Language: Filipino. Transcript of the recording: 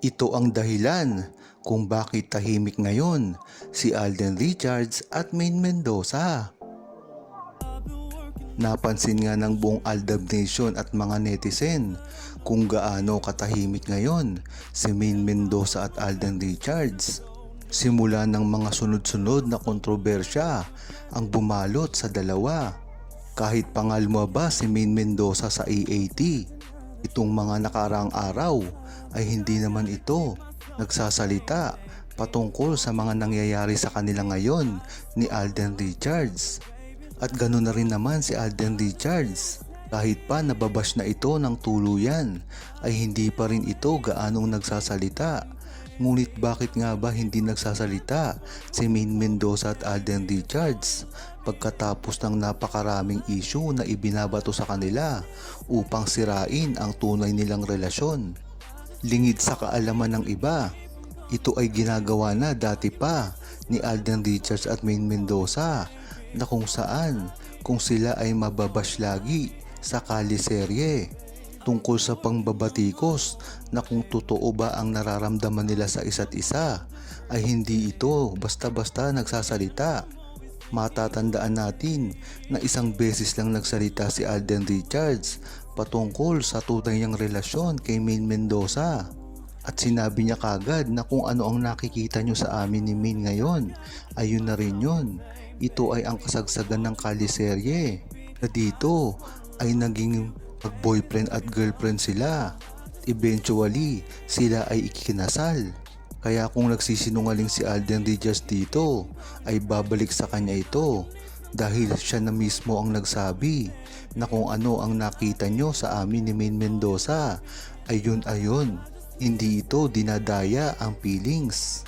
Ito ang dahilan kung bakit tahimik ngayon si Alden Richards at Maine Mendoza. Napansin nga ng buong Aldab Nation at mga netizen kung gaano katahimik ngayon si Maine Mendoza at Alden Richards. Simula ng mga sunod-sunod na kontrobersya ang bumalot sa dalawa. Kahit pangalma ba si Maine Mendoza sa AAT, itong mga nakaraang araw ay hindi naman ito nagsasalita patungkol sa mga nangyayari sa kanila ngayon ni Alden Richards. At ganoon na rin naman si Alden Richards. Kahit pa nababash na ito ng tuluyan ay hindi pa rin ito gaanong nagsasalita. Ngunit bakit nga ba hindi nagsasalita si Maine Mendoza at Alden Richards pagkatapos ng napakaraming issue na ibinabato sa kanila upang sirain ang tunay nilang relasyon? Lingid sa kaalaman ng iba, ito ay ginagawa na dati pa ni Alden Richards at Maine Mendoza na kung saan kung sila ay mababash lagi sa kaliserye tungkol sa pangbabatikos na kung totoo ba ang nararamdaman nila sa isa't isa ay hindi ito basta-basta nagsasalita. Matatandaan natin na isang beses lang nagsalita si Alden Richards patungkol sa tunay niyang relasyon kay Maine Mendoza. At sinabi niya kagad na kung ano ang nakikita niyo sa amin ni Maine ngayon, ayun na rin yun. Ito ay ang kasagsagan ng kaliserye na dito ay naging mag-boyfriend at girlfriend sila. Eventually, sila ay ikinasal. Kaya kung nagsisinungaling si Alden Richards dito, ay babalik sa kanya ito dahil siya na mismo ang nagsabi na kung ano ang nakita nyo sa amin ni Maine Mendoza, ayun ayun, hindi ito dinadaya ang feelings.